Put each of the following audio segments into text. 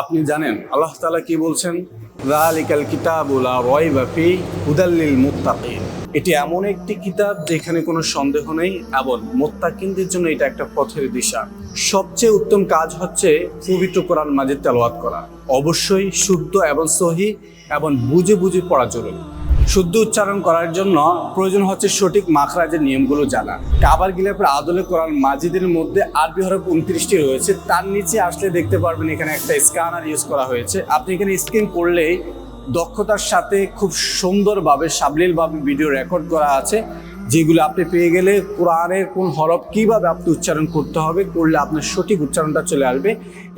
আপনি জানেন, আল্লাহ তালা কি বলছেন? রালিকাল কিতাবুলা রয় বাফি হুদাল্লিল এটি এমন একটি কিতাব যেখানে কোনো সন্দেহ নেই, এবং মোত্তাকিনদের জন্য এটা একটা পথের দিশা। সবচেয়ে উত্তম কাজ হচ্ছে পবিত্র কোরআন মাজিদ তেলাওয়াত করা। অবশ্যই শুদ্ধ এবং সহি এবং বুঝে বুঝে পড়া জরুরি। শুদ্ধ উচ্চারণ করার জন্য প্রয়োজন হচ্ছে সঠিক মাখরাজের নিয়মগুলো জানা। কাবার গিলাপের আদলে কোরআন মাজিদের মধ্যে আরবি হরফ উনত্রিশটি রয়েছে, তার নিচে আসলে দেখতে পারবেন এখানে একটা স্ক্যানার ইউজ করা হয়েছে। আপনি এখানে স্ক্যান করলেই দক্ষতার সাথে খুব সুন্দরভাবে, সাবলীলভাবে ভিডিও রেকর্ড করা আছে, যেগুলো আপনি পেয়ে গেলে কোরআনের কোন হরফ কীভাবে আপনি উচ্চারণ করতে হবে, করলে আপনার সঠিক উচ্চারণটা চলে আসবে,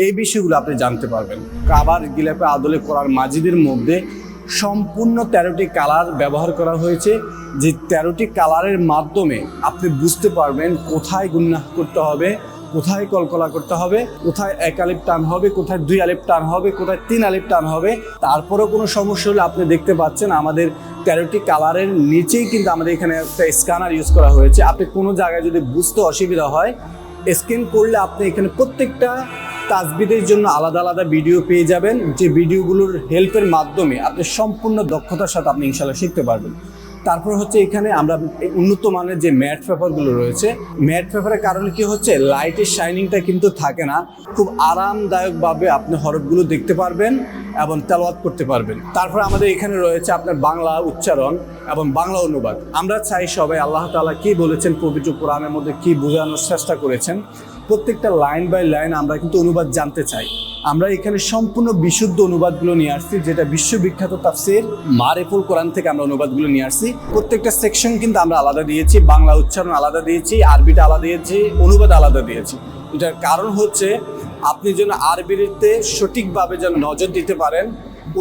এই বিষয়গুলো আপনি জানতে পারবেন। কাবার গিলাপে আদলে কোরআন মাজিদের মধ্যে সম্পূর্ণ তেরোটি কালার ব্যবহার করা হয়েছে, যে তেরোটি কালারের মাধ্যমে আপনি বুঝতে পারবেন কোথায় গুন্না করতে হবে, কোথায় কলকলা করতে হবে, কোথায় এক আলিপ টান হবে, কোথায় দুই আলিপ টান হবে, কোথায় তিন আলিপ টান হবে। তারপরেও কোনো সমস্যা হলে আপনি দেখতে পাচ্ছেন আমাদের তেরোটি কালারের নিচেই কিন্তু আমাদের এখানে একটা স্ক্যানার ইউজ করা হয়েছে। আপনি কোনো জায়গায় যদি বুঝতে অসুবিধা হয় স্ক্যান করলে আপনি এখানে প্রত্যেকটা তাজবিদের জন্য আলাদা আলাদা ভিডিও পেয়ে যাবেন। যে ভিডিওগুলোর হেল্পের মাধ্যমে আপনি সম্পূর্ণ দক্ষতার সাথে আপনি ইনশাল্লাহ শিখতে পারবেন। তারপর হচ্ছে এখানে আমরা উন্নত মানের যে ম্যাট পেপারগুলো রয়েছে, ম্যাট পেপারের কারণে কি হচ্ছে? লাইটের শাইনিংটা কিন্তু থাকে না। খুব আরামদায়কভাবে আপনি হরফগুলো দেখতে পারবেন এবং তেলাওয়াত করতে পারবেন। তারপর আমাদের এখানে রয়েছে আপনার বাংলা উচ্চারণ এবং বাংলা অনুবাদ। আমরা চাই সবাই আল্লাহ তাআলা কি বলেছেন, পবিত্র কোরআনের মধ্যে কি বোঝানোর চেষ্টা করেছেন প্রত্যেকটা লাইন বাই লাইন আমরা কিন্তু অনুবাদ জানতে চাই। আমরা এখানে সম্পূর্ণ বিশুদ্ধ অনুবাদগুলো নিয়ে আসছি, যেটা বিশ্ববিখ্যাত তাফসির মারেফুল কোরআন থেকে আমরা অনুবাদগুলো নিয়ে আসছি। প্রত্যেকটা সেকশন কিন্তু আমরা আলাদা দিয়েছি, বাংলা উচ্চারণ আলাদা দিয়েছি, আরবিটা আলাদা দিয়েছি, অনুবাদ আলাদা দিয়েছি। এটার কারণ হচ্ছে, আপনি যেন আরবিতে সঠিকভাবে যেন নজর দিতে পারেন,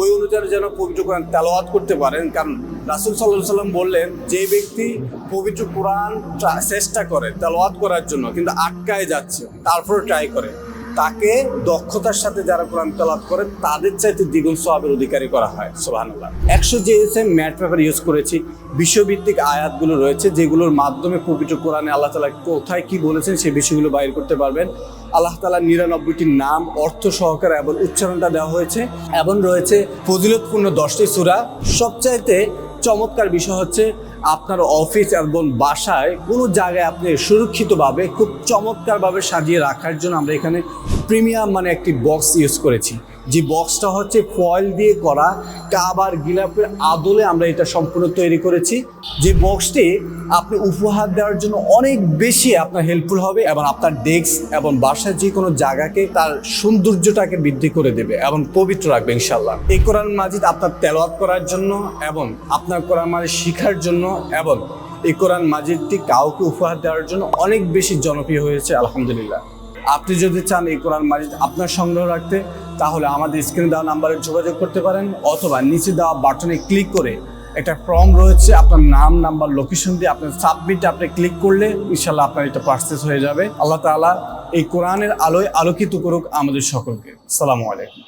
ওই অনুযায়ী যেন পবিত্র কোরআন তেলাওয়াত করতে পারেন, কারণ রাসুল সাল্লাহ সাল্লাম বললেন, যে ব্যক্তি পবিত্র কোরআন চেষ্টা করে, তেলাওয়াত করার জন্য, কিন্তু আটকায় যাচ্ছে তারপরে ট্রাই করে, তাকে দক্ষতার সাথে যারা কোরআন তেলাওয়াত করে, তাদের চাইতে দ্বিগুণ সহাবের অধিকারী করা হয়। সোহানুল্লাহ একশো জিএসএম ম্যাট পেপার ইউজ করেছি। বিশ্বভিত্তিক আয়াতগুলো রয়েছে, যেগুলোর মাধ্যমে পবিত্র কোরআনে আল্লাহ তালা কোথায় কি বলেছেন সেই বিষয়গুলো বাইর করতে পারবেন। আল্লাহ তালা নিরানব্বইটি নাম, অর্থ সহকারে এবং উচ্চারণটা দেওয়া হয়েছে। এবং রয়েছে ফজিলতপূর্ণ দশটি সূরা। সবচাইতে চমৎকার বিষয় হচ্ছে আপনার অফিস এবং বাসায় কোনো জায়গায় আপনি সুরক্ষিতভাবে খুব চমৎকারভাবে সাজিয়ে রাখার জন্য আমরা এখানে প্রিমিয়াম মানে একটি বক্স ইউজ করেছি। যে বক্সটা হচ্ছে ফয়েল দিয়ে করা কাবার গিলাপের আদলে আমরা এটা সম্পূর্ণ তৈরি করেছি। যে বক্সটি আপনি উপহার দেওয়ার জন্য অনেক বেশি আপনার হেল্পফুল হবে এবং আপনার ডেস্ক এবং বাসার যে কোনো জায়গাকে তার সৌন্দর্যটাকে বৃদ্ধি করে দেবে এবং পবিত্র রাখবে ইনশাল্লাহ এই কোরআন মাজিদ আপনার তেলাওয়াত করার জন্য এবং আপনার কোরআন মাজিদ শেখার জন্য এবং এই কোরআন মাজিদটি কাউকে উপহার দেওয়ার জন্য অনেক বেশি জনপ্রিয় হয়েছে, আলহামদুলিল্লাহ। আপনি যদি চান এই কোরআন মাজিদ আপনার সংগ্রহ রাখতে, তাহলে আমাদের স্ক্রিনে দেওয়া নাম্বারে যোগাযোগ করতে পারেন অথবা নিচে দেওয়া বাটনে ক্লিক করে একটা ফর্ম রয়েছে, আপনার নাম, নাম্বার লোকেশন দিয়ে আপনার সাবমিট আপনি ক্লিক করলে ইনশাল্লাহ আপনার এটা পার্সেস হয়ে যাবে। আল্লাহ তালা এই কোরআনের আলোয় আলোকিত করুক আমাদের সকলকে। সালামু আলাইকুম।